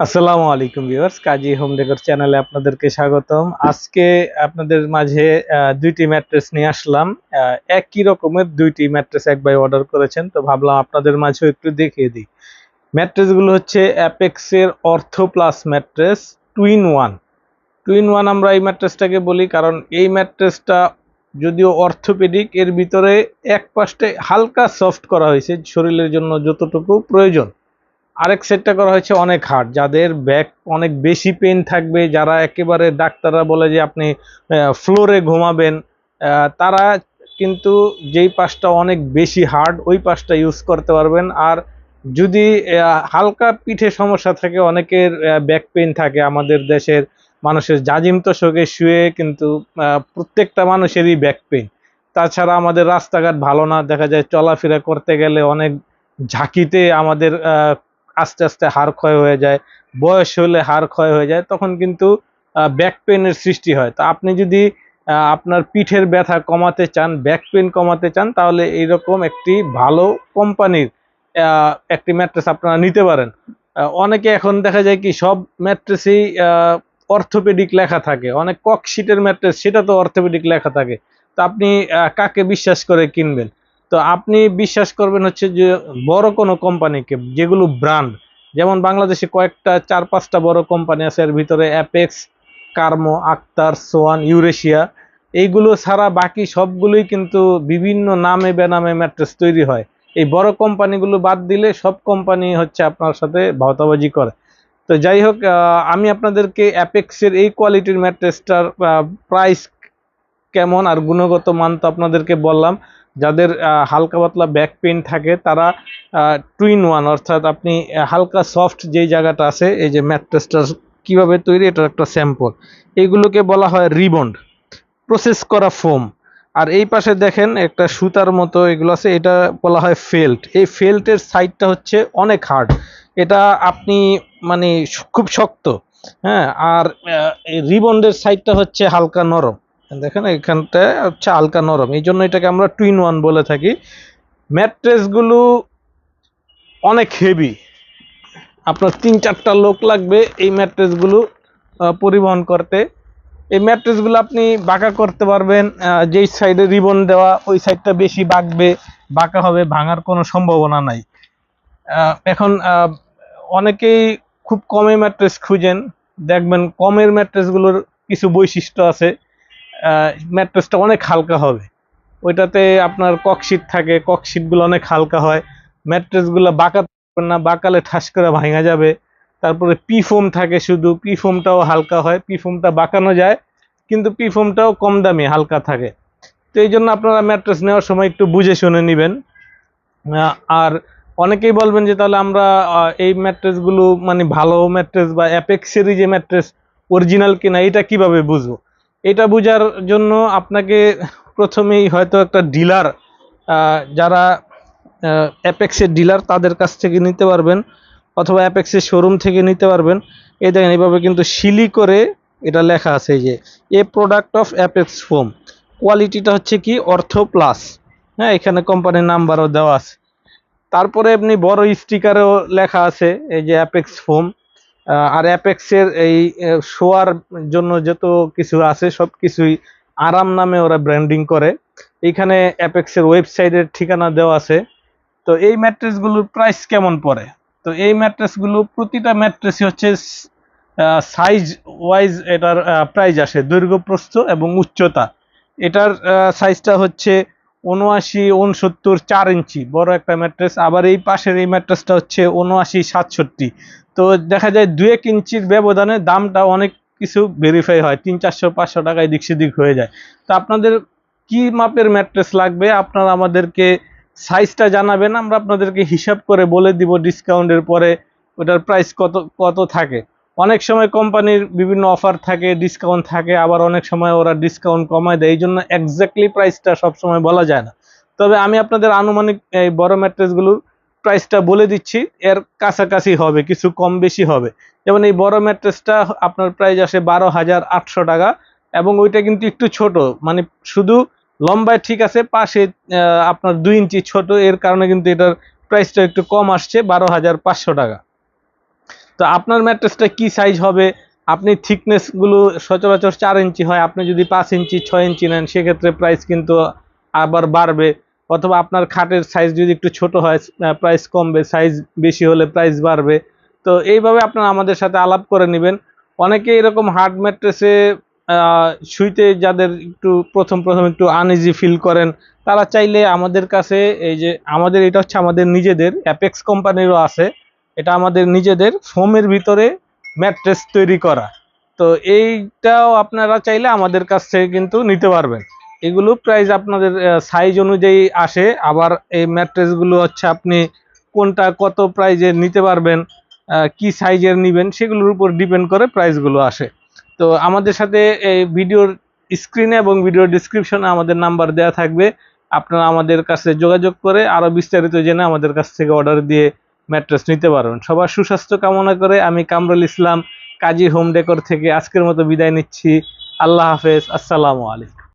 আসসালামু আলাইকুম ভিউয়ার্স, কাজী home decor চ্যানেলে আপনাদেরকে স্বাগতম। আজকে আপনাদের মাঝে দুইটি ম্যাট্রেস নিয়ে আসলাম। একই রকমের দুইটি ম্যাট্রেস এক ভাই অর্ডার করেছেন, তো ভাবলাম আপনাদের মাঝেও একটু দেখিয়ে দিই। ম্যাট্রেসগুলো হচ্ছে অ্যাপেক্স এর ortho plus mattress twin one twin one আমরা এই ম্যাট্রেসটাকে বলি, কারণ এই ম্যাট্রেসটা যদিও অর্থোপেডিক, এর ভিতরে এক পাশে হালকা সফট করা হয়েছে, শরীরের জন্য যতটুকু প্রয়োজন। আরেক সেটটা করা হয়েছে অনেক হার্ড যাদের ব্যাক অনেক বেশি পেন থাকবে, যারা একেবারে ডাক্তাররা বলে যে আপনি ফ্লোরে ঘুমাবেন তারা কিন্তু যেই পাশটা অনেক বেশি হার্ড ওই পাশটা ইউজ করতে পারবেন। আর যদি হালকা পিঠে সমস্যা থাকে, অনেকের ব্যাক পেন থাকে, আমাদের দেশের মানুষের জাজিম তোষকে শুয়ে কিন্তু প্রত্যেকটা মানুষেরই ব্যাক পেন তাছাড়া আমাদের রাস্তাঘাট ভালো না, দেখা যায় চলাফেরা করতে গেলে অনেক ঝাঁকিতে আমাদের আস্তে আস্তে হাড় ক্ষয় হয়ে যায়, বয়স হলে হাড় ক্ষয় হয়ে যায়, তখন কিন্তু ব্যাক পেনের সৃষ্টি হয়। তো আপনি যদি আপনার পিঠের ব্যথা কমাতে চান ব্যাক পেন কমাতে চান, তাহলে এইরকম একটি ভালো কোম্পানির একটি ম্যাট্রেস আপনারা নিতে পারেন। অনেকে এখন দেখা যায় কি, সব ম্যাট্রেসেই অর্থোপেডিক লেখা থাকে। অনেক ককশিটের ম্যাট্রেস সেটা তো অর্থোপেডিক লেখা থাকে। তো আপনি কাকে বিশ্বাস করে কিনবেন? তো আপনি বিশ্বাস করবেন হচ্ছে যে বড় কোনো কোম্পানিকে যেগুলো ব্র্যান্ড যেমন বাংলাদেশে কয়েকটা, চার, পাঁচটা বড় কোম্পানি আছে, এর ভিতরে অ্যাপেক্স কার্মো আক্তার সোয়ান ইউরেশিয়া এইগুলো ছাড়া বাকি সবগুলোই কিন্তু বিভিন্ন নামে বেনামে ম্যাট্রেস তৈরি হয়। এই বড় কোম্পানিগুলো বাদ দিলে সব কোম্পানি হচ্ছে আপনার সাথে ভাওতাবাজি করে। তো যাই হোক আমি আপনাদেরকে অ্যাপেক্সের এই কোয়ালিটির ম্যাট্রেসটার প্রাইস কেমন আর গুণগত মান তো আপনাদেরকে বললাম। যাদের হালকা পাতলা ব্যাক পেন থাকে, তারা টুইন ওয়ান অর্থাৎ আপনি হালকা সফট যেই জায়গাটা আছে, এই যে ম্যাট্রেসটা কীভাবে তৈরি, এটার একটা স্যাম্পল এইগুলোকে বলা হয় রিবন্ড প্রসেস করা ফোম আর এই পাশে দেখেন, একটা সুতার মতো এগুলো আছে, এটা বলা হয় ফেল্ট এই ফেল্টের সাইডটা হচ্ছে অনেক হার্ড এটা আপনি মানে খুব শক্ত হ্যাঁ? আর রিবন্ডের সাইডটা হচ্ছে হালকা নরম। দেখেন এখানটা হচ্ছে হালকা নরম। এই জন্য এটাকে আমরা টুইন ওয়ান বলে থাকি। ম্যাট্রেসগুলো অনেক হেভি আপনার তিন চারটা লোক লাগবে এই ম্যাট্রেসগুলো পরিবহন করতে। এই ম্যাট্রেসগুলো আপনি বাঁকা করতে পারবেন যেই সাইডে রিবন দেওয়া, ওই সাইডটা বেশি বাঁকবে, বাঁকা হবে, ভাঙার কোনো সম্ভাবনা নাই। এখন অনেকেই খুব কমে ম্যাট্রেস খুঁজেন। দেখবেন কমের ম্যাট্রেসগুলোর কিছু বৈশিষ্ট্য আছে। ম্যাট্রেসটা অনেক হালকা হবে। ওইটাতে আপনার ককশিট থাকে ককশিটগুলো অনেক হালকা হয়। ম্যাট্রেসগুলো বাঁকা না, বাঁকালে ঠাস করে ভাঙা যাবে। তারপরে পি ফোম থাকে শুধু পি ফোমটাও হালকা হয় পি ফোমটা বাঁকানো যায়, কিন্তু পি ফোমটাও কম দামি, হালকা থাকে। তো এই জন্য আপনারা ম্যাট্রেস নেওয়ার সময় একটু বুঝে শুনে নেবেন। আর অনেকেই বলবেন যে তাহলে আমরা এই ম্যাট্রেসগুলো মানে ভালো ম্যাট্রেস বা অ্যাপেক্সেরই যে ম্যাট্রেস অরিজিনাল কিনা এটা কীভাবে বুঝব? এটা বোঝার জন্য আপনাকে প্রথমেই হয়তো একটা ডিলার যারা অ্যাপেক্সের ডিলার তাদের কাছ থেকে নিতে পারবেন অথবা অ্যাপেক্সের শোরুম থেকে নিতে পারবেন। এই দেখেন, এইভাবে কিন্তু শিলি করে এটা লেখা আছে এই যে a product of Apex foam কোয়ালিটিটা হচ্ছে কি? অর্থো প্লাস হ্যাঁ এখানে কোম্পানির নাম্বারও দেওয়া আছে। তারপরে এমনি বড় স্টিকারেও লেখা আছে এই যে অ্যাপেক্স ফোম আর অ্যাপেক্সের এই শোয়ার জন্য যত কিছু আছে, সব কিছুই আরাম নামে ওরা ব্র্যান্ডিং করে। এইখানে অ্যাপেক্সের ওয়েবসাইটের ঠিকানা দেওয়া আছে। তো এই ম্যাট্রেসগুলোর প্রাইস কেমন পড়ে? তো এই ম্যাট্রেসগুলো প্রতিটা ম্যাট্রেসই হচ্ছে সাইজ ওয়াইজ এটার প্রাইস আসে। দৈর্ঘ্য প্রস্থ এবং উচ্চতা। এটার সাইজটা হচ্ছে উনআশি, উনসত্তর, চার ইঞ্চি। বড় একটা ম্যাট্রেস। আবার এই পাশের এই ম্যাট্রেসটা হচ্ছে উনআশি, সাতষট্টি। তো দেখা যায় দু এক ইঞ্চির ব্যবধানে দামটা অনেক কিছু ভেরিফাই হয়। তিন, চারশো, পাঁচশো টাকা এদিক সেদিক হয়ে যায়। তো আপনাদের কি মাপের ম্যাট্রেস লাগবে? আপনারা আমাদেরকে সাইজটা জানাবেন। আমরা আপনাদেরকে হিসাব করে বলে দিব ডিসকাউন্টের পরে ওটার প্রাইস কত কত থাকে। অনেক সময় কোম্পানির বিভিন্ন অফার থাকে ডিসকাউন্ট থাকে, আবার অনেক সময় ওরা ডিসকাউন্ট কমায় দেয়। এই জন্য এক্স্যাক্টলি প্রাইসটা সবসময় বলা যায় না। তবে আমি আপনাদের আনুমানিক এই বড় ম্যাট্রেসগুলোর প্রাইসটা বলে দিচ্ছি। এর কাছাকাছি হবে, কিছু কম বেশি হবে। যেমন এই বড় ম্যাট্রেসটা আপনার প্রাইস আসে বারো হাজার আটশো টাকা এবং ওইটা কিন্তু একটু ছোট। মানে শুধু লম্বায় ঠিক আছে, পাশে আপনার দুই ইঞ্চি ছোট। এর কারণে কিন্তু এটার প্রাইসটা একটু কম আসছে, বারো হাজার পাঁচশো টাকা। তো আপনার ম্যাট্রেসটা কি সাইজ হবে? আপনি থিকনেসগুলো সচরাচর চার ইঞ্চি হয়, আপনি যদি পাঁচ ইঞ্চি, ছয় ইঞ্চি নেন, সেক্ষেত্রে প্রাইস কিন্তু আবার বাড়বে। অথবা আপনার খাটের সাইজ যদি একটু ছোট হয় প্রাইস কমবে সাইজ বেশি হলে প্রাইস বাড়বে। তো এইভাবে আপনারা আমাদের সাথে আলাপ করে নেবেন। অনেকে এরকম হার্ড ম্যাট্রেসে শুইতে যাদের একটু প্রথম প্রথম একটু আনইজি ফিল করেন, তারা চাইলে আমাদের কাছে এই যে, আমাদের এটা হচ্ছে আমাদের নিজেদের অ্যাপেক্স কোম্পানিরও আছে। এটা আমাদের নিজেদের ফোমের ভিতরে ম্যাট্রেস তৈরি করা। তো এইটাও আপনারা চাইলে আমাদের কাছ থেকে কিন্তু নিতে পারবেন। এগুলো প্রাইস আপনাদের সাইজ অনুযায়ী আসে। আবার এই ম্যাট্রেসগুলো হচ্ছে আপনি কোনটা কত প্রাইজে নিতে পারবেন কি সাইজের নেবেন, সেগুলোর উপর ডিপেন্ড করে প্রাইসগুলো আসে। তো আমাদের সাথে এই ভিডিওর স্ক্রিনে এবং ভিডিওর ডিসক্রিপশনে আমাদের নাম্বার দেওয়া থাকবে। আপনারা আমাদের কাছে যোগাযোগ করে আরও বিস্তারিত জেনে আমাদের কাছ থেকে অর্ডার দিয়ে ম্যাট্রেস নিতে পারবেন। সবার সুস্বাস্থ্য কামনা করে আমি কামরুল ইসলাম কাজী হোম ডেকর থেকে আজকের মতো বিদায় নিচ্ছি। আল্লাহ হাফেজ। আসসালামু আলাইকুম।